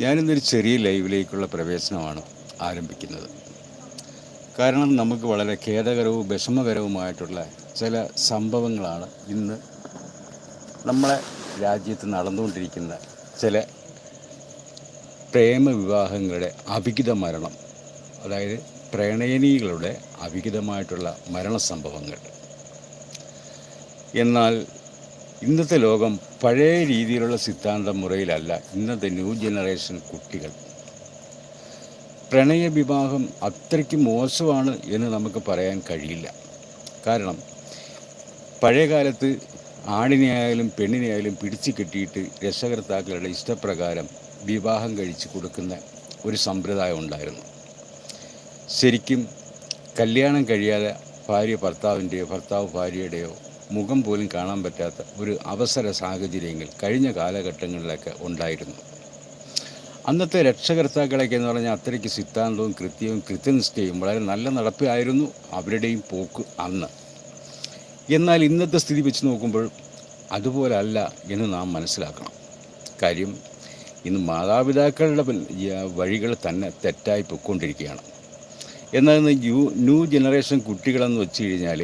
ഞാനിന്നൊരു ചെറിയ ലൈവിലേക്കുള്ള പ്രവേശനമാണ് ആരംഭിക്കുന്നത്. കാരണം നമുക്ക് വളരെ ഖേദകരവും വിഷമകരവുമായിട്ടുള്ള ചില സംഭവങ്ങളാണ് ഇന്ന് നമ്മളെ രാജ്യത്ത് നടന്നുകൊണ്ടിരിക്കുന്ന ചില പ്രേമ വിവാഹങ്ങളുടെ അവിഹിത മരണം അതായത് പ്രണയനികളുടെ അവിഹിതമായിട്ടുള്ള മരണസംഭവങ്ങൾ. എന്നാൽ ഇന്നത്തെ ലോകം പഴയ രീതിയിലുള്ള സിദ്ധാന്ത മുറയിലല്ല. ഇന്നത്തെ ന്യൂ ജനറേഷൻ കുട്ടികൾ. പ്രണയ വിവാഹം അത്രയ്ക്ക് മോശമാണ് എന്ന് നമുക്ക് പറയാൻ കഴിയില്ല. കാരണം പഴയ കാലത്ത് ആണിനെയായാലും പെണ്ണിനെയായാലും പിടിച്ചു കെട്ടിയിട്ട് രക്ഷകർത്താക്കളുടെ ഇഷ്ടപ്രകാരം വിവാഹം കഴിച്ചു കൊടുക്കുന്ന ഒരു സമ്പ്രദായം ഉണ്ടായിരുന്നു. ശരിക്കും കല്യാണം കഴിയാതെ ഭാര്യ ഭർത്താവിന്റെയോ ഭർത്താവ് ഭാര്യയുടെയോ മുഖം പോലും കാണാൻ പറ്റാത്ത ഒരു അവസര സാഹചര്യങ്ങൾ കഴിഞ്ഞ കാലഘട്ടങ്ങളിലൊക്കെ ഉണ്ടായിരുന്നു. അന്നത്തെ രക്ഷകർത്താക്കളൊക്കെ എന്ന് പറഞ്ഞാൽ അത്രയ്ക്ക് സിദ്ധാന്തവും കൃത്യവും കൃത്യനിഷ്ഠയും വളരെ നല്ല നടപ്പായിരുന്നു അവരുടെയും പോക്ക് അന്ന്. എന്നാൽ ഇന്നത്തെ സ്ഥിതി വെച്ച് നോക്കുമ്പോൾ അതുപോലല്ല എന്ന് നാം മനസ്സിലാക്കണം. കാര്യം ഇന്ന് മാതാപിതാക്കളുടെ വഴികൾ തന്നെ തെറ്റായി പൊയ്ക്കൊണ്ടിരിക്കുകയാണ്. എന്നാൽ ന്യൂ ന്യൂ ജനറേഷൻ കുട്ടികളെന്ന് വെച്ച് കഴിഞ്ഞാൽ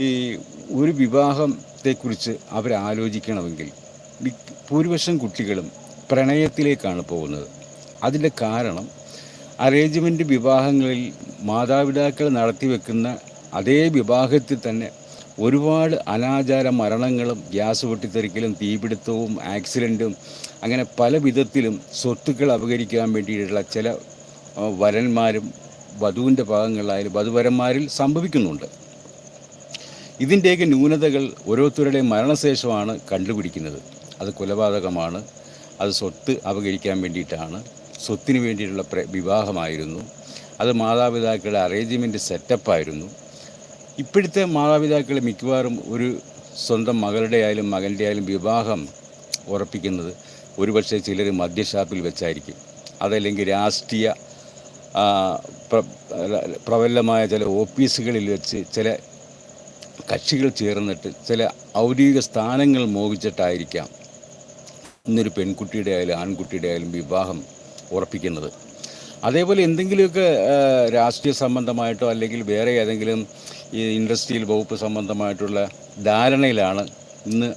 ഈ ഒരു വിവാഹത്തെക്കുറിച്ച് അവരാലോചിക്കണമെങ്കിൽ ഭൂരിപക്ഷം കുട്ടികളും പ്രണയത്തിലേക്കാണ് പോകുന്നത്. അതിന്റെ കാരണം അറേഞ്ച്മെന്റ് വിവാഹങ്ങളിൽ മാതാപിതാക്കൾ നടത്തിവെക്കുന്ന അതേ വിവാഹത്തിൽ തന്നെ ഒരുപാട് അനാചാര മരണങ്ങളും ഗ്യാസ് പൊട്ടിത്തെറിക്കലും തീപിടുത്തവും ആക്സിഡന്റും അങ്ങനെ പല വിധത്തിലും സ്വത്തുക്കൾ അപകരിക്കാൻ വേണ്ടിയിട്ടുള്ള ചില വരന്മാരും വധുവിന്റെ ഭാഗങ്ങളിലായാലും വധുവരന്മാരിൽ സംഭവിക്കുന്നുണ്ട്. ഇതിന്റെയൊക്കെ ന്യൂനതകൾ ഓരോരുത്തരുടെയും മരണശേഷമാണ് കണ്ടുപിടിക്കുന്നത്. അത് കൊലപാതകമാണ്. അത് സ്വത്ത് അപകരിക്കാൻ വേണ്ടിയിട്ടാണ്. സ്വത്തിന് വേണ്ടിയിട്ടുള്ള പ്ര വിവാഹമായിരുന്നു. അത് മാതാപിതാക്കളുടെ അറേഞ്ച്മെന്റ് സെറ്റപ്പായിരുന്നു ഇപ്പോഴത്തെ മാതാപിതാക്കൾ മിക്കവാറും ഒരു സ്വന്തം മകളുടെ ആയാലും മകന്റെ ആയാലും വിവാഹം ഉറപ്പിക്കുന്നത് ഒരുപക്ഷെ ചിലർ മദ്യഷാപ്പിൽ വെച്ചായിരിക്കും. അതല്ലെങ്കിൽ രാഷ്ട്രീയ പ്രബലമായ ചില ഓഫീസുകളിൽ വെച്ച് ചില കക്ഷികൾ ചേർന്നിട്ട് ചില ഔദ്യോഗിക സ്ഥാനങ്ങൾ മോഹിച്ചിട്ടായിരിക്കാം ഇന്നൊരു പെൺകുട്ടിയുടെ ആയാലും ആൺകുട്ടിയുടെ ആയാലും വിവാഹം ഉറപ്പിക്കുന്നത്. അതേപോലെ എന്തെങ്കിലുമൊക്കെ രാഷ്ട്രീയ സംബന്ധമായിട്ടോ അല്ലെങ്കിൽ വേറെ ഏതെങ്കിലും ഈ ഇൻഡസ്ട്രിയൽ വകുപ്പ് സംബന്ധമായിട്ടുള്ള ധാരണയിലാണ് ഇന്ന്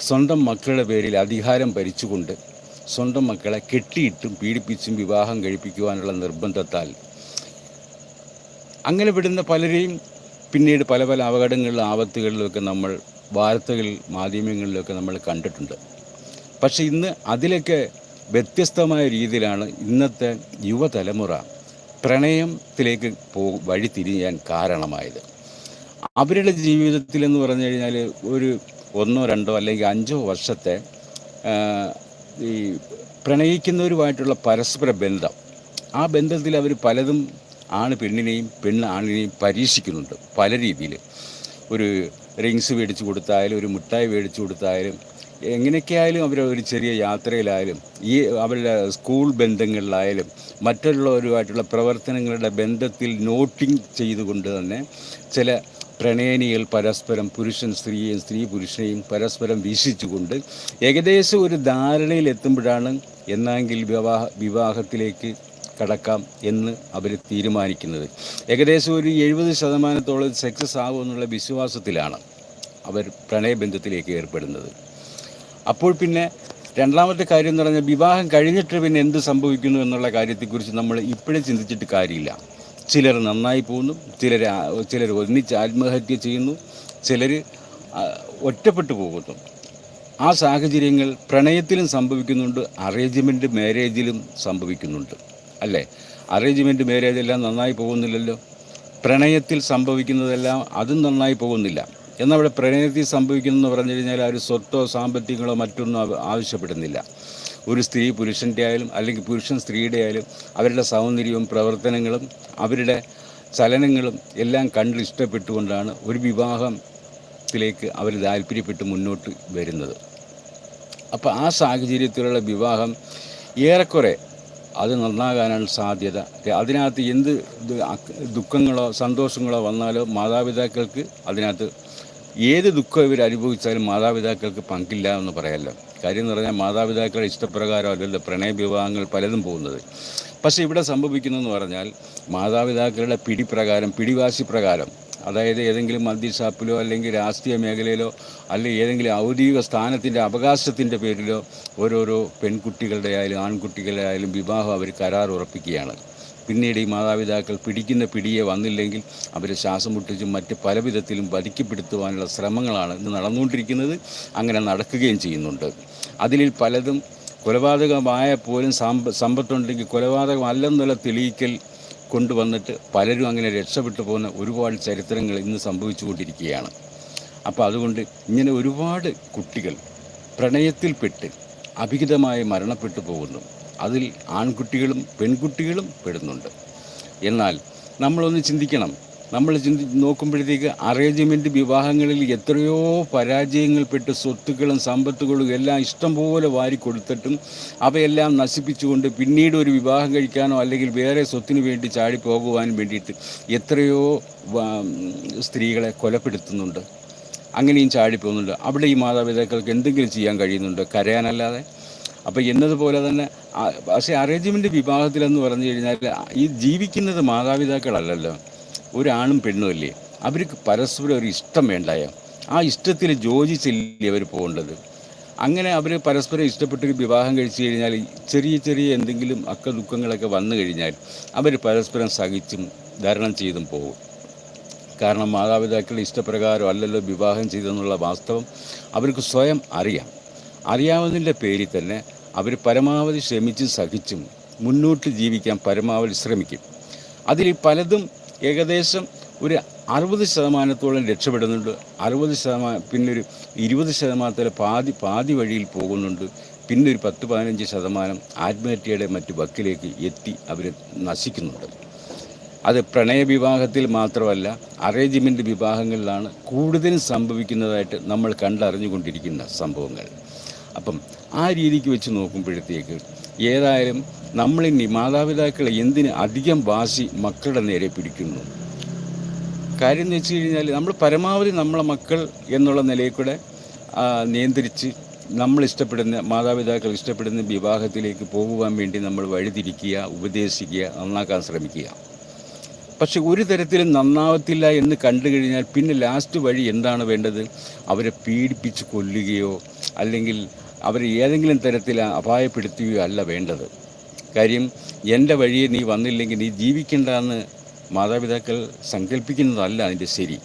സ്വന്തം മക്കളുടെ പേരിൽ അധികാരം ഭരിച്ചുകൊണ്ട് സ്വന്തം മക്കളെ കെട്ടിയിട്ടും പീഡിപ്പിച്ചും വിവാഹം കഴിപ്പിക്കുവാനുള്ള നിർബന്ധത്താൽ അങ്ങനെ വിടുന്ന പലരെയും പിന്നീട് പല പല അപകടങ്ങളിലും ആപത്തുകളിലുമൊക്കെ നമ്മൾ വാർത്തകളിൽ മാധ്യമങ്ങളിലൊക്കെ നമ്മൾ കണ്ടിട്ടുണ്ട്. പക്ഷെ ഇന്ന് അതിലൊക്കെ വ്യത്യസ്തമായ രീതിയിലാണ് ഇന്നത്തെ യുവതലമുറ പ്രണയത്തിലേക്ക് പോ വഴി തിരിയാൻ കാരണമായത്. അവരുടെ ജീവിതത്തിൽ എന്ന് പറഞ്ഞു കഴിഞ്ഞാൽ ഒരു ഒന്നോ രണ്ടോ അല്ലെങ്കിൽ അഞ്ചോ വർഷത്തെ ഈ പ്രണയിക്കുന്നവരുമായിട്ടുള്ള പരസ്പര ബന്ധം. ആ ബന്ധത്തിൽ അവർ പലതും ആണ് പെണ്ണിനെയും പെണ്ണ് ആണിനെയും പരീക്ഷിക്കുന്നുണ്ട് പല രീതിയിൽ. ഒരു റിങ്സ് മേടിച്ചു കൊടുത്തായാലും ഒരു മിഠായി മേടിച്ചു കൊടുത്തായാലും എങ്ങനെയൊക്കെയായാലും അവർ ഒരു ചെറിയ യാത്രയിലായാലും ഈ അവരുടെ സ്കൂൾ ബന്ധങ്ങളിലായാലും മറ്റുള്ളവരുമായിട്ടുള്ള പ്രവർത്തനങ്ങളുടെ ബന്ധത്തിൽ നോട്ടിങ് ചെയ്തുകൊണ്ട് തന്നെ ചില പ്രണയനികൾ പരസ്പരം പുരുഷൻ സ്ത്രീയെയും സ്ത്രീ പുരുഷനെയും പരസ്പരം വീക്ഷിച്ചുകൊണ്ട് ഏകദേശം ഒരു ധാരണയിൽ എത്തുമ്പോഴാണ് എന്നെങ്കിൽ വിവാഹ വിവാഹത്തിലേക്ക് കടക്കാം എന്ന് അവർ തീരുമാനിക്കുന്നത്. ഏകദേശം ഒരു എഴുപത് ശതമാനത്തോളം സക്സസ് ആകുമെന്നുള്ള വിശ്വാസത്തിലാണ് അവർ പ്രണയബന്ധത്തിലേക്ക് ഏർപ്പെടുന്നത്. അപ്പോൾ പിന്നെ രണ്ടാമത്തെ കാര്യം എന്ന് പറഞ്ഞാൽ വിവാഹം കഴിഞ്ഞിട്ട് പിന്നെ എന്ത് സംഭവിക്കുന്നു എന്നുള്ള കാര്യത്തെക്കുറിച്ച് നമ്മൾ ഇപ്പോഴും ചിന്തിച്ചിട്ട് കാര്യമില്ല. ചിലർ നന്നായി പോകുന്നു ചിലർ ചിലർ ഒന്നിച്ച് ആത്മഹത്യ ചെയ്യുന്നു ചിലർ ഒറ്റപ്പെട്ടു പോകുന്നു. ആ സാഹചര്യങ്ങൾ പ്രണയത്തിലും സംഭവിക്കുന്നുണ്ട് അറേഞ്ച്മെന്റ് മാരേജിലും സംഭവിക്കുന്നുണ്ട്. അല്ലേ? അറേഞ്ച്മെന്റ് മാരേജ് എല്ലാം നന്നായി പോകുന്നില്ലല്ലോ? പ്രണയത്തിൽ സംഭവിക്കുന്നതെല്ലാം അതും നന്നായി പോകുന്നില്ല. എന്നാൽ അവിടെ പ്രണയത്തിൽ സംഭവിക്കുന്നതെന്ന് പറഞ്ഞു കഴിഞ്ഞാൽ ഒരു സ്വത്തോ സാമ്പത്തികങ്ങളോ മറ്റൊന്നും ആവശ്യപ്പെടുന്നില്ല. ഒരു സ്ത്രീ പുരുഷന്റെ ആയാലും അല്ലെങ്കിൽ പുരുഷൻ സ്ത്രീയുടെ ആയാലും അവരുടെ സൗന്ദര്യവും പ്രവർത്തനങ്ങളും അവരുടെ ചലനങ്ങളും എല്ലാം കണ്ട് ഇഷ്ടപ്പെട്ടുകൊണ്ടാണ് ഒരു വിവാഹത്തിലേക്ക് അവർ താല്പര്യപ്പെട്ട് മുന്നോട്ട് വരുന്നത്. അപ്പോൾ ആ സാഹചര്യത്തിലുള്ള വിവാഹം ഏറെക്കുറെ അത് നന്നാകാനാണ് സാധ്യത. അതിനകത്ത് എന്ത് ദുഃഖങ്ങളോ സന്തോഷങ്ങളോ വന്നാലോ മാതാപിതാക്കൾക്ക് അതിനകത്ത് ഏത് ദുഃഖം ഇവർ അനുഭവിച്ചാലും മാതാപിതാക്കൾക്ക് പങ്കില്ല എന്ന് പറയാമല്ലോ കാര്യം എന്ന് പറഞ്ഞാൽ മാതാപിതാക്കളുടെ ഇഷ്ടപ്രകാരം അല്ലല്ലോ പ്രണയ വിവാഹങ്ങൾ പലതും പോകുന്നത്. പക്ഷേ ഇവിടെ സംഭവിക്കുന്നതെന്ന് പറഞ്ഞാൽ മാതാപിതാക്കളുടെ പിടിപ്രകാരം പിടിവാശി പ്രകാരം അതായത് ഏതെങ്കിലും മദ്യഷാപ്പിലോ അല്ലെങ്കിൽ രാഷ്ട്രീയ മേഖലയിലോ അല്ലെങ്കിൽ ഏതെങ്കിലും ഔദ്യോഗിക സ്ഥാനത്തിന്റെ അവകാശത്തിന്റെ പേരിലോ ഓരോരോ പെൺകുട്ടികളുടെ ആയാലും ആൺകുട്ടികളുടെ ആയാലും വിവാഹം അവർ കരാർ ഉറപ്പിക്കുകയാണ്. പിന്നീട് ഈ മാതാപിതാക്കൾ പിടിക്കുന്ന പിടിയെ വന്നില്ലെങ്കിൽ അവരെ ശ്വാസം മുട്ടിച്ചും മറ്റ് പല വിധത്തിലും വധിക്കപ്പെടുത്തുവാനുള്ള ശ്രമങ്ങളാണ് ഇന്ന് നടന്നുകൊണ്ടിരിക്കുന്നത്. അങ്ങനെ നടക്കുകയും ചെയ്യുന്നുണ്ട്. അതിൽ പലതും കൊലപാതകമായ പോലും സമ്പ സമ്പത്തുണ്ടെങ്കിൽ കൊലപാതകമല്ലെന്നുള്ള തെളിയിക്കൽ കൊണ്ടുവന്നിട്ട് പലരും അങ്ങനെ രക്ഷപ്പെട്ടു പോകുന്ന ഒരുപാട് ചരിത്രങ്ങൾ ഇന്ന് സംഭവിച്ചുകൊണ്ടിരിക്കുകയാണ്. അപ്പോൾ അതുകൊണ്ട് ഇങ്ങനെ ഒരുപാട് കുട്ടികൾ പ്രണയത്തിൽപ്പെട്ട് അഭിഹിതമായി മരണപ്പെട്ടു പോകുന്നു. അതിൽ ആൺകുട്ടികളും പെൺകുട്ടികളും പെടുന്നുണ്ട്. എന്നാൽ നമ്മളൊന്ന് ചിന്തിക്കണം. നമ്മൾ ചിന്തി നോക്കുമ്പോഴത്തേക്ക് അറേഞ്ച്മെന്റ് വിവാഹങ്ങളിൽ എത്രയോ പരാജയങ്ങൾപ്പെട്ട് സ്വത്തുക്കളും സമ്പത്തുകളും എല്ലാം ഇഷ്ടംപോലെ വാരിക്കൊടുത്തിട്ടും അവയെല്ലാം നശിപ്പിച്ചുകൊണ്ട് പിന്നീട് ഒരു വിവാഹം കഴിക്കാനോ അല്ലെങ്കിൽ വേറെ സ്വത്തിന് വേണ്ടി ചാടിപ്പോകുവാനും വേണ്ടിയിട്ട് എത്രയോ സ്ത്രീകളെ കൊലപ്പെടുത്തുന്നുണ്ട്. അങ്ങനെയും ചാടിപ്പോകുന്നുണ്ട്. അവിടെ ഈ മാതാപിതാക്കൾക്ക് എന്തെങ്കിലും ചെയ്യാൻ കഴിയുന്നുണ്ട്? കരയാനല്ലാതെ? അപ്പോൾ എന്നതുപോലെ തന്നെ പക്ഷേ അറേഞ്ച്മെന്റ് വിവാഹത്തിലെന്ന് പറഞ്ഞു കഴിഞ്ഞാൽ ഈ ജീവിക്കുന്നത് മാതാപിതാക്കളല്ലല്ലോ. ഒരാണും പെണ്ണുമല്ലേ അവർക്ക് പരസ്പരം ഒരു ഇഷ്ടം വേണ്ടായ. ആ ഇഷ്ടത്തിൽ യോജിച്ചില്ലേ അവർ പോകേണ്ടത്? അങ്ങനെ അവർ പരസ്പരം ഇഷ്ടപ്പെട്ട് വിവാഹം കഴിച്ചു കഴിഞ്ഞാൽ ചെറിയ ചെറിയ എന്തെങ്കിലും അക്ക ദുഃഖങ്ങളൊക്കെ വന്നു കഴിഞ്ഞാൽ അവർ പരസ്പരം സഹിച്ചും ധരണം ചെയ്തും പോകും. കാരണം മാതാപിതാക്കളുടെ ഇഷ്ടപ്രകാരം അല്ലല്ലോ വിവാഹം ചെയ്തെന്നുള്ള വാസ്തവം അവർക്ക് സ്വയം അറിയാം. അറിയാവുന്നതിന്റെ പേരിൽ തന്നെ അവർ പരമാവധി ശ്രമിച്ചും സഹിച്ചും മുന്നോട്ട് ജീവിക്കാൻ പരമാവധി ശ്രമിക്കും. അതിൽ പലതും ഏകദേശം ഒരു അറുപത് ശതമാനത്തോളം രക്ഷപ്പെടുന്നുണ്ട്. അറുപത് ശതമാനം പിന്നെ ഒരു ഇരുപത് ശതമാനത്തിലെ പാതി പാതി വഴിയിൽ പോകുന്നുണ്ട്. പിന്നെ ഒരു പത്ത് പതിനഞ്ച് ശതമാനം ആത്മഹത്യയുടെ മറ്റു വക്കിലേക്ക് എത്തി അവർ നശിക്കുന്നുണ്ട്. അത് പ്രണയ വിവാഹത്തിൽ മാത്രമല്ല അറേഞ്ച്മെന്റ് വിവാഹങ്ങളിലാണ് കൂടുതലും സംഭവിക്കുന്നതായിട്ട് നമ്മൾ കണ്ടറിഞ്ഞുകൊണ്ടിരിക്കുന്ന സംഭവങ്ങൾ. അപ്പം ആ രീതിക്ക് വെച്ച് നോക്കുമ്പോഴത്തേക്ക് ഏതായാലും നമ്മളിനി മാതാപിതാക്കൾ എന്തിന് അധികം വാശി മക്കളുടെ നേരെ പിടിക്കുന്നു? കാര്യം എന്ന് വെച്ച് കഴിഞ്ഞാൽ നമ്മൾ പരമാവധി നമ്മളെ മക്കൾ എന്നുള്ള നിലയിൽ കൂടെ നിയന്ത്രിച്ച് നമ്മൾ ഇഷ്ടപ്പെടുന്ന മാതാപിതാക്കൾ ഇഷ്ടപ്പെടുന്ന വിവാഹത്തിലേക്ക് പോകുവാൻ വേണ്ടി നമ്മൾ വഴിതിരിക്കുക ഉപദേശിക്കുക നന്നാക്കാൻ ശ്രമിക്കുക. പക്ഷെ ഒരു തരത്തിലും നന്നാവത്തില്ല എന്ന് കണ്ടു കഴിഞ്ഞാൽ പിന്നെ ലാസ്റ്റ് വഴി എന്താണ് വേണ്ടത്? അവരെ പീഡിപ്പിച്ച് കൊല്ലുകയോ അല്ലെങ്കിൽ അവരെ ഏതെങ്കിലും തരത്തിൽ അപായപ്പെടുത്തുകയോ അല്ല വേണ്ടത്. കാര്യം എന്റെ വഴിയെ നീ വന്നില്ലെങ്കിൽ നീ ജീവിക്കേണ്ട എന്ന് മാതാപിതാക്കൾ സങ്കല്പിക്കുന്നതല്ല അതിന്റെ ശരി.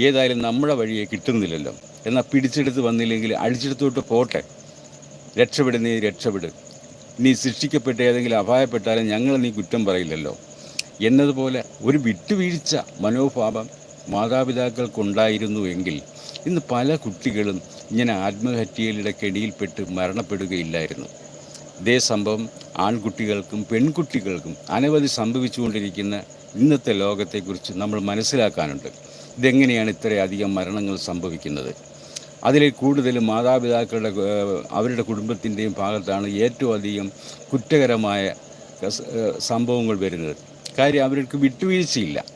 ഏതായാലും നമ്മുടെ വഴിയെ കിട്ടുന്നില്ലല്ലോ. എന്നാൽ പിടിച്ചെടുത്ത് വന്നില്ലെങ്കിൽ അടിച്ചെടുത്തോട്ട് പോട്ടെ. രക്ഷപ്പെടുന്നേ രക്ഷപ്പെടും. നീ സൃഷ്ടിക്കപ്പെട്ട ഏതെങ്കിലും അപായപ്പെട്ടാലും ഞങ്ങൾ നീ കുറ്റം പറയില്ലല്ലോ. എന്നതുപോലെ ഒരു വിട്ടുവീഴ്ച മനോഭാവം മാതാപിതാക്കൾക്കുണ്ടായിരുന്നു എങ്കിൽ ഇന്ന് പല കുട്ടികളും ഇങ്ങനെ ആത്മഹത്യയിലൂടെ കെണിയിൽപ്പെട്ട് മരണപ്പെടുകയില്ലായിരുന്നു. ഇതേ സംഭവം ആൺകുട്ടികൾക്കും പെൺകുട്ടികൾക്കും അനവധി സംഭവിച്ചുകൊണ്ടിരിക്കുന്ന ഇന്നത്തെ ലോകത്തെക്കുറിച്ച് നമ്മൾ മനസ്സിലാക്കാനുണ്ട്. ഇതെങ്ങനെയാണ് ഇത്രയധികം മരണങ്ങൾ സംഭവിക്കുന്നത്? അതിൽ കൂടുതലും മാതാപിതാക്കളുടെ അവരുടെ കുടുംബത്തിന്റെയും ഭാഗത്താണ് ഏറ്റവും അധികം കുറ്റകരമായ സംഭവങ്ങൾ വരുന്നത്. കാര്യം അവർക്ക് വിട്ടുവീഴ്ചയില്ല.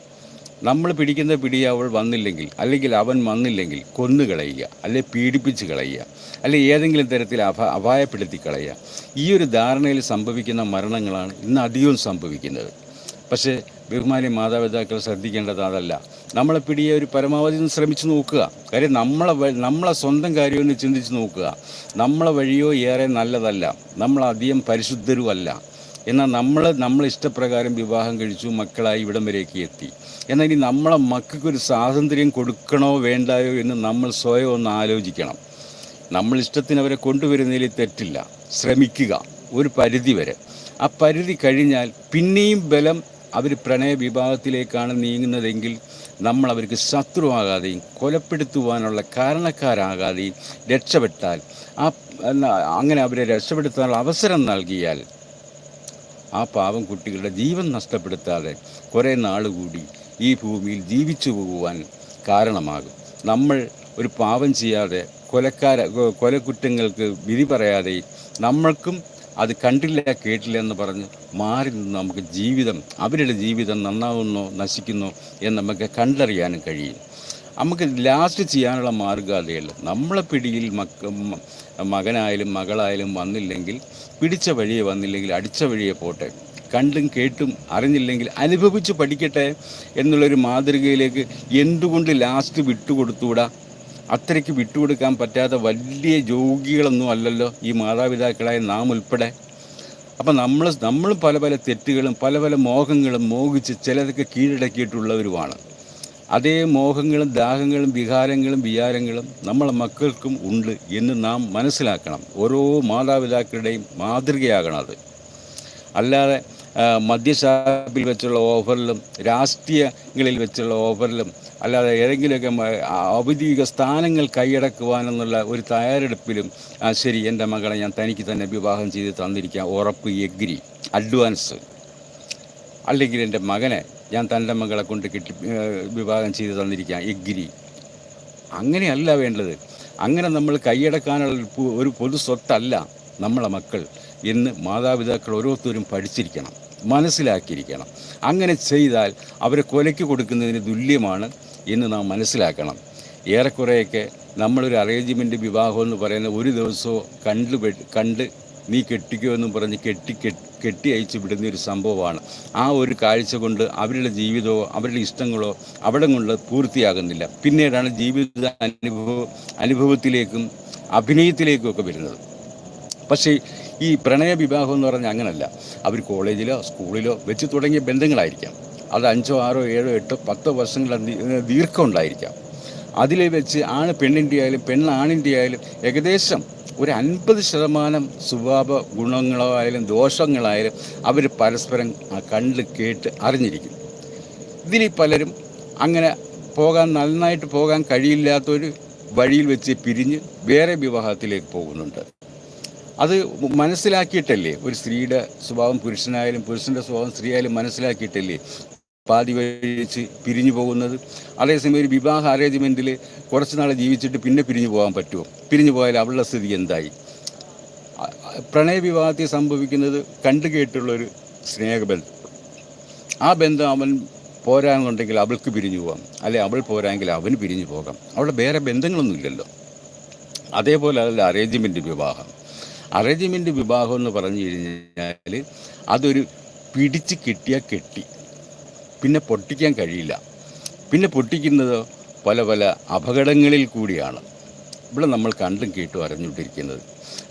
നമ്മൾ പിടിക്കുന്ന പിടി അവൾ വന്നില്ലെങ്കിൽ അല്ലെങ്കിൽ അവൻ വന്നില്ലെങ്കിൽ കൊന്നു കളയുക അല്ലെ പീഡിപ്പിച്ച് കളയുക അല്ലെ ഏതെങ്കിലും തരത്തിൽ അഭ അപായപ്പെടുത്തി കളയുക ഈ ഒരു ധാരണയിൽ സംഭവിക്കുന്ന മരണങ്ങളാണ് ഇന്ന് അധികവും സംഭവിക്കുന്നത്. പക്ഷേ ബഹുമാനി മാതാപിതാക്കൾ ശ്രദ്ധിക്കേണ്ടത് അതല്ല. നമ്മളെ പിടിയെ ഒരു പരമാവധി ഒന്ന് ശ്രമിച്ചു നോക്കുക. കാര്യം നമ്മളെ നമ്മളെ സ്വന്തം കാര്യമൊന്ന് ചിന്തിച്ച് നോക്കുക. നമ്മളെ വഴിയോ ഏറെ നല്ലതല്ല. നമ്മളധികം പരിശുദ്ധരുമല്ല. എന്നാൽ നമ്മൾ നമ്മൾ ഇഷ്ടപ്രകാരം വിവാഹം കഴിച്ചു മക്കളായി ഇവിടം വരെയൊക്കെ എത്തി. എന്നാൽ ഇനി നമ്മളെ മക്കൾക്കൊരു സ്വാതന്ത്ര്യം കൊടുക്കണോ വേണ്ടായോ എന്ന് നമ്മൾ സ്വയം ഒന്ന് ആലോചിക്കണം. നമ്മൾ ഇഷ്ടത്തിന് അവരെ കൊണ്ടുവരുന്നതിൽ തെറ്റില്ല. ശ്രമിക്കുക. ഒരു പരിധി വരെ. ആ പരിധി കഴിഞ്ഞാൽ പിന്നെയും ബലം അവർ പ്രണയ വിഭാഗത്തിലേക്കാണ് നീങ്ങുന്നതെങ്കിൽ നമ്മൾ അവർക്ക് ശത്രുവാകാതെയും കൊലപ്പെടുത്തുവാനുള്ള കാരണക്കാരാകാതെയും രക്ഷപ്പെട്ടാൽ ആ അങ്ങനെ അവരെ രക്ഷപ്പെടുത്താനുള്ള അവസരം നൽകിയാൽ ആ പാവം കുട്ടികളുടെ ജീവൻ നഷ്ടപ്പെടുത്താതെ കുറേ നാൾ കൂടി ഈ ഭൂമിയിൽ ജീവിച്ചു പോകുവാൻ കാരണമാകും. നമ്മൾ ഒരു പാവം ചെയ്യാതെ കൊലക്കാര കൊലക്കുറ്റങ്ങൾക്ക് വിധി പറയാതെ നമ്മൾക്കും അത് കണ്ടില്ല കേട്ടില്ല എന്ന് പറഞ്ഞ് മാറി നിന്ന് നമുക്ക് ജീവിതം അവരുടെ ജീവിതം നന്നാവുന്നോ നശിക്കുന്നോ എന്ന് നമുക്ക് കണ്ടറിയാനും കഴിയും. നമുക്ക് ലാസ്റ്റ് ചെയ്യാനുള്ള മാർഗം നമ്മളെ പിടിയിൽ മക്ക മകനായാലും മകളായാലും വന്നില്ലെങ്കിൽ പിടിച്ച വഴിയെ വന്നില്ലെങ്കിൽ അടിച്ച വഴിയെ പോട്ടെ. കണ്ടും കേട്ടും അറിഞ്ഞില്ലെങ്കിൽ അനുഭവിച്ച് പഠിക്കട്ടെ എന്നുള്ളൊരു മാതൃകയിലേക്ക് എന്തുകൊണ്ട് ലാസ്റ്റ് വിട്ടുകൊടുത്തുകൂടാ? അത്രയ്ക്ക് വിട്ടുകൊടുക്കാൻ പറ്റാത്ത വലിയ യോഗികളൊന്നും അല്ലല്ലോ ഈ മാതാപിതാക്കളായ നാം ഉൾപ്പെടെ. അപ്പം നമ്മൾ നമ്മളും പല പല തെറ്റുകളും പല പല മോഹങ്ങളും മോഹിച്ച് ചിലതൊക്കെ കീഴടക്കിയിട്ടുള്ളവരുമാണ്. അതേ മോഹങ്ങളും ദാഹങ്ങളും വികാരങ്ങളും വിചാരങ്ങളും നമ്മളെ മക്കൾക്കും ഉണ്ട് എന്ന് നാം മനസ്സിലാക്കണം. ഓരോ മാതാപിതാക്കളുടെയും മാതൃകയാകണം അത്. അല്ലാതെ മദ്യഷാപ്പിൽ വെച്ചുള്ള ഓഫറിലും രാഷ്ട്രീയങ്ങളിൽ വെച്ചുള്ള ഓഫറിലും അല്ലാതെ ഏതെങ്കിലുമൊക്കെ ഔദ്യോഗിക സ്ഥാനങ്ങൾ കൈയടക്കുവാനെന്നുള്ള ഒരു തയ്യാറെടുപ്പിലും ശരി എന്റെ മകളെ ഞാൻ തനിക്ക് തന്നെ വിവാഹം ചെയ്ത് തന്നിരിക്കാം ഉറപ്പ് എഗ്രി അഡ്വാൻസ്. അല്ലെങ്കിൽ എന്റെ മകനെ ഞാൻ തന്റെ മകളെ കൊണ്ട് കെട്ടി വിവാഹം ചെയ്ത് തന്നിരിക്കാം എഗ്രി. അങ്ങനെയല്ല വേണ്ടത്. അങ്ങനെ നമ്മൾ കൈയടക്കാനുള്ള ഒരു പൊതു സ്വത്തല്ല നമ്മളെ മക്കൾ എന്ന് മാതാപിതാക്കൾ ഓരോരുത്തരും പഠിച്ചിരിക്കണം മനസ്സിലാക്കിയിരിക്കണം. അങ്ങനെ ചെയ്താൽ അവരെ കൊലയ്ക്ക് കൊടുക്കുന്നതിന് തുല്യമാണ് എന്ന് നാം മനസ്സിലാക്കണം. ഏറെക്കുറെയൊക്കെ നമ്മളൊരു അറേഞ്ച്മെന്റ് വിവാഹം എന്ന് പറയുന്ന ഒരു ദിവസമോ കണ്ട് കണ്ട് നീ കെട്ടിക്കോ എന്ന് പറഞ്ഞ് കെട്ടി കെട്ടി കെട്ടി അയച്ച് വിടുന്ന ഒരു സംഭവമാണ്. ആ ഒരു കാഴ്ച കൊണ്ട് അവരുടെ ജീവിതമോ അവരുടെ ഇഷ്ടങ്ങളോ അവിടെ കൊണ്ട് പൂർത്തിയാകുന്നില്ല. പിന്നീടാണ് ജീവിത അനുഭവ അനുഭവത്തിലേക്കും അഭിനയത്തിലേക്കും ഒക്കെ വരുന്നത്. പക്ഷേ ഈ പ്രണയ വിവാഹം എന്ന് പറഞ്ഞാൽ അങ്ങനല്ല. അവർ കോളേജിലോ സ്കൂളിലോ വെച്ച് തുടങ്ങിയ ബന്ധങ്ങളായിരിക്കാം. അത് അഞ്ചോ ആറോ ഏഴോ എട്ടോ പത്തോ വർഷങ്ങൾ ദീർഘം ഉണ്ടായിരിക്കാം. അതിൽ വെച്ച് ആണ് പെണ്ണിന്റെ ആയാലും പെണ്ണ് ആണിന്റെ ആയാലും ഏകദേശം ഒരു അൻപത് ശതമാനം സ്വഭാവ ഗുണങ്ങളായാലും ദോഷങ്ങളായാലും അവർ പരസ്പരം കണ്ട് കേട്ട് അറിഞ്ഞിരിക്കും. ഇതിൽ പലരും അങ്ങനെ പോകാൻ നന്നായിട്ട് പോകാൻ കഴിയില്ലാത്തൊരു വഴിയിൽ വെച്ച് പിരിഞ്ഞ് വേറെ വിവാഹത്തിലേക്ക് പോകുന്നുണ്ട്. അത് മനസ്സിലാക്കിയിട്ടല്ലേ? ഒരു സ്ത്രീയുടെ സ്വഭാവം പുരുഷനായാലും പുരുഷന്റെ സ്വഭാവം സ്ത്രീ ആയാലും മനസ്സിലാക്കിയിട്ടല്ലേ? പാതി വഴിച്ച് പിരിഞ്ഞു പോകുന്നത്. അതേസമയം ഒരു വിവാഹ അറേഞ്ച്മെന്റിൽ കുറച്ച് നാൾ ജീവിച്ചിട്ട് പിന്നെ പിരിഞ്ഞു പോകാൻ പറ്റുമോ? പിരിഞ്ഞു പോയാൽ അവളുടെ സ്ഥിതി എന്തായി? പ്രണയവിവാഹത്തിൽ സംഭവിക്കുന്നത് കണ്ടു കേട്ടുള്ളൊരു സ്നേഹബന്ധം. ആ ബന്ധം അവൻ പോരാന്നുണ്ടെങ്കിൽ അവൾക്ക് പിരിഞ്ഞു പോകാം. അല്ലെ അവൾ പോരാമെങ്കിൽ അവന് പിരിഞ്ഞു പോകാം. അവിടെ വേറെ ബന്ധങ്ങളൊന്നുമില്ലല്ലോ അതേപോലെ അതല്ല അറേഞ്ച്മെന്റ് വിവാഹം. അറേഞ്ച്മെന്റ് വിവാഹം എന്ന് പറഞ്ഞു കഴിഞ്ഞാൽ അതൊരു പിടിച്ച് കെട്ടിയാൽ കെട്ടി. പിന്നെ പൊട്ടിക്കാൻ കഴിയില്ല. പിന്നെ പൊട്ടിക്കുന്നത് പല പല അപകടങ്ങളിൽ കൂടിയാണ്. ഇവിടെ നമ്മൾ കണ്ടും കേട്ടും അറിഞ്ഞുകൊണ്ടിരിക്കുന്നത്.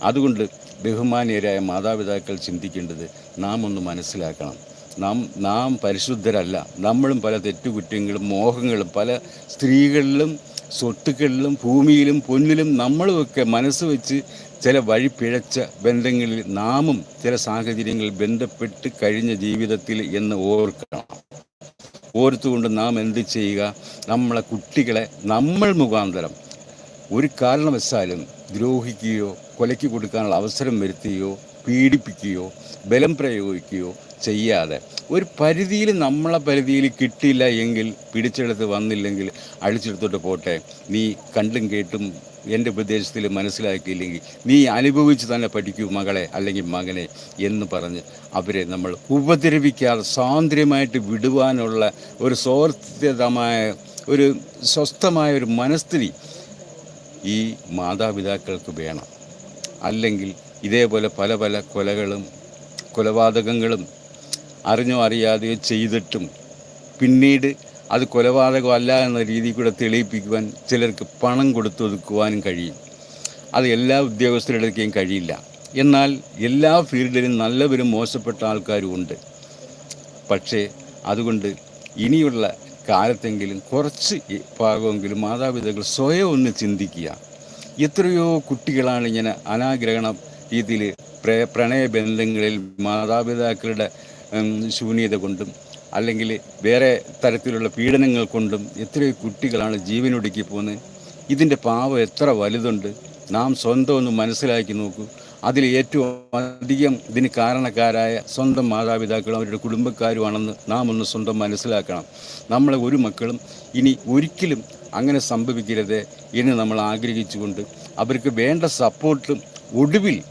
അതുകൊണ്ട് ബഹുമാനീയരായ മാതാപിതാക്കൾ ചിന്തിക്കേണ്ടത് നാം ഒന്ന് മനസ്സിലാക്കണം. നാം നാം പരിശുദ്ധരല്ല. നമ്മളും പല തെറ്റുകുറ്റങ്ങളും മോഹങ്ങളും പല സ്ത്രീകളിലും സ്വത്തുക്കളിലും ഭൂമിയിലും പൊന്നിലും നമ്മളുമൊക്കെ മനസ്സ് വെച്ച് ചില വഴി പിഴച്ച ബന്ധങ്ങളിൽ നാമും ചില സാഹചര്യങ്ങളിൽ ബന്ധപ്പെട്ട് കഴിഞ്ഞ ജീവിതത്തിൽ എന്ന് ഓർക്കണം. ഓർത്തുകൊണ്ട് നാം എന്ത് ചെയ്യുക? നമ്മളെ കുട്ടികളെ നമ്മൾ മുഖാന്തരം ഒരു കാരണവശാലും ദ്രോഹിക്കുകയോ കൊലയ്ക്ക് കൊടുക്കാനുള്ള അവസരം വരുത്തുകയോ പീഡിപ്പിക്കുകയോ ബലം പ്രയോഗിക്കുകയോ ചെയ്യാതെ ഒരു പരിധിയിൽ നമ്മളെ പരിധിയിൽ കിട്ടിയില്ല എങ്കിൽ പിടിച്ചെടുത്ത് വന്നില്ലെങ്കിൽ അഴിച്ചെടുത്തോട്ട് പോട്ടെ. നീ കണ്ടും കേട്ടും എന്റെ ഉപദേശത്തിൽ മനസ്സിലാക്കിയില്ലെങ്കിൽ നീ അനുഭവിച്ച് തന്നെ പഠിക്കൂ മകളെ അല്ലെങ്കിൽ മകനെ എന്ന് പറഞ്ഞ് അവരെ നമ്മൾ ഉപദ്രവിക്കാതെ സ്വാതന്ത്ര്യമായിട്ട് വിടുവാനുള്ള ഒരു സ്വാർത്ഥമായ ഒരു സ്വസ്ഥമായ ഒരു മനസ്ഥിതി ഈ മാതാപിതാക്കൾക്ക് വേണം. അല്ലെങ്കിൽ ഇതേപോലെ പല പല കൊലകളും കൊലപാതകങ്ങളും അറിഞ്ഞോ അറിയാതെയോ ചെയ്തിട്ടും പിന്നീട് അത് കൊലപാതകമല്ല എന്ന രീതിയിൽ കൂടെ തെളിയിപ്പിക്കുവാൻ ചിലർക്ക് പണം കൊടുത്തൊതുക്കുവാനും കഴിയും. അത് എല്ലാ ഉദ്യോഗസ്ഥരുടെയും കഴിയില്ല. എന്നാൽ എല്ലാ ഫീൽഡിലും നല്ലവരും മോശപ്പെട്ട ആൾക്കാരും ഉണ്ട്. പക്ഷേ അതുകൊണ്ട് ഇനിയുള്ള കാലത്തെങ്കിലും കുറച്ച് ഭാഗമെങ്കിലും മാതാപിതാക്കൾ സ്വയം ഒന്ന് ചിന്തിക്കുക. എത്രയോ കുട്ടികളാണ് ഇങ്ങനെ അനാഗ്രഹണ രീതിയിൽ പ്രണയ പ്രണയബന്ധങ്ങളിൽ മാതാപിതാക്കളുടെ ശൂന്യത കൊണ്ടും അല്ലെങ്കിൽ വേറെ തരത്തിലുള്ള പീഡനങ്ങൾ കൊണ്ടും എത്രയോ കുട്ടികളാണ് ജീവനൊടുക്കി പോകുന്നത് ഇതിന്റെ പാവം എത്ര വലുതുണ്ട്. നാം സ്വന്തം ഒന്ന് മനസ്സിലാക്കി നോക്കൂ. അതിൽ ഏറ്റവും അധികം ഇതിന് കാരണക്കാരായ സ്വന്തം മാതാപിതാക്കളും അവരുടെ കുടുംബക്കാരുമാണെന്ന് നാം ഒന്ന് സ്വന്തം മനസ്സിലാക്കണം. നമ്മളെ ഒരു മക്കളും ഇനി ഒരിക്കലും അങ്ങനെ സംഭവിക്കരുത് എന്ന് നമ്മൾ ആഗ്രഹിച്ചുകൊണ്ട് അവർക്ക് വേണ്ട സപ്പോർട്ടും ഒടുവിൽ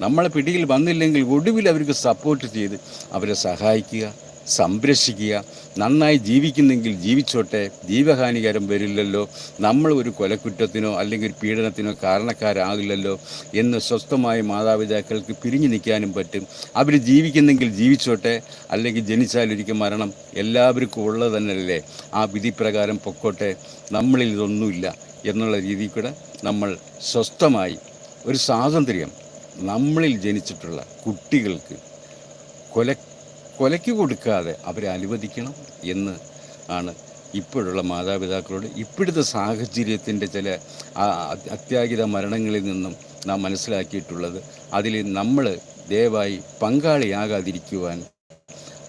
നമ്മളെ പിടിയിൽ വന്നില്ലെങ്കിൽ ഒടുവിൽ അവർക്ക് സപ്പോർട്ട് ചെയ്ത് അവരെ സഹായിക്കുക സംരക്ഷിക്കുക നന്നായി ജീവിക്കുന്നെങ്കിൽ ജീവിച്ചോട്ടെ ജീവഹാനികരം വരില്ലല്ലോ നമ്മൾ ഒരു കൊലക്കുറ്റത്തിനോ അല്ലെങ്കിൽ ഒരു പീഡനത്തിനോ കാരണക്കാരാകില്ലല്ലോ എന്ന് സ്വസ്ഥമായ മാതാപിതാക്കൾക്ക് പിരിഞ്ഞു നിൽക്കാനും പറ്റും. അവർ ജീവിക്കുന്നെങ്കിൽ ജീവിച്ചോട്ടെ അല്ലെങ്കിൽ ജനിച്ചാലൊരിക്കൽ മരണം എല്ലാവർക്കും ഉള്ളത് തന്നെയല്ലേ? ആ വിധിപ്രകാരം പൊക്കോട്ടെ നമ്മളിൽ ഇതൊന്നുമില്ല എന്നുള്ള രീതിയിൽ കൂടെ നമ്മൾ സ്വസ്ഥമായി ഒരു സ്വാതന്ത്ര്യം നമ്മളിൽ ജനിച്ചിട്ടുള്ള കുട്ടികൾക്ക് കൊല കൊലയ്ക്ക് കൊടുക്കാതെ അവരെ അനുവദിക്കണം എന്ന് ആണ് ഇപ്പോഴുള്ള മാതാപിതാക്കളോട് ഇപ്പോഴത്തെ സാഹചര്യത്തിന്റെ ചില അത്യാഹിത മരണങ്ങളിൽ നിന്നും നാം മനസ്സിലാക്കിയിട്ടുള്ളത്. അതിൽ നമ്മൾ ദയവായി പങ്കാളിയാകാതിരിക്കുവാൻ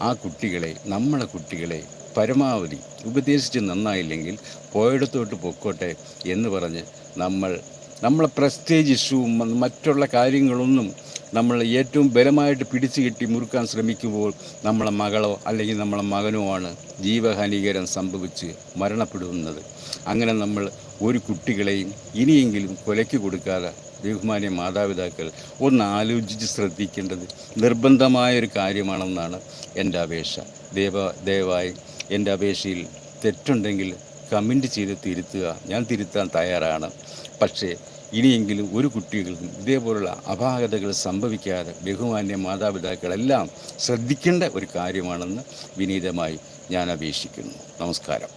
ആ കുട്ടികളെ നമ്മളെ കുട്ടികളെ പരമാവധി ഉപദേശിച്ച് നന്നായില്ലെങ്കിൽ പോയിടത്തോട്ട് പൊക്കോട്ടെ എന്ന് പറഞ്ഞ് നമ്മൾ നമ്മളെ പ്രസ്റ്റേജ് ഇഷ്യൂവും മറ്റുള്ള കാര്യങ്ങളൊന്നും നമ്മൾ ഏറ്റവും ബലമായിട്ട് പിടിച്ചു കെട്ടി മുറുക്കാൻ ശ്രമിക്കുമ്പോൾ നമ്മളെ മകളോ അല്ലെങ്കിൽ നമ്മളെ മകനോ ആണ് ജീവഹാനികരം സംഭവിച്ച് മരണപ്പെടുന്നത്. അങ്ങനെ നമ്മൾ ഒരു കുട്ടികളെയും ഇനിയെങ്കിലും കൊലയ്ക്ക് കൊടുക്കാതെ ബഹുമാന്യ മാതാപിതാക്കൾ ഒന്ന് ആലോചിച്ച് ശ്രദ്ധിക്കേണ്ടത് നിർബന്ധമായൊരു കാര്യമാണെന്നാണ് എന്റെ അപേക്ഷ. ദേവ ദയവായി എന്റെ അപേക്ഷയിൽ തെറ്റുണ്ടെങ്കിൽ കമന്റ് ചെയ്ത് തിരുത്തുക. ഞാൻ തിരുത്താൻ തയ്യാറാണ്. പക്ഷേ ഇനിയെങ്കിലും ഒരു കുട്ടികൾക്കും ഇതേപോലുള്ള അപാകതകൾ സംഭവിക്കാതെ ബഹുമാന്യ മാതാപിതാക്കളെല്ലാം ശ്രദ്ധിക്കേണ്ട ഒരു കാര്യമാണെന്ന് വിനീതമായി ഞാൻ അപേക്ഷിക്കുന്നു. നമസ്കാരം.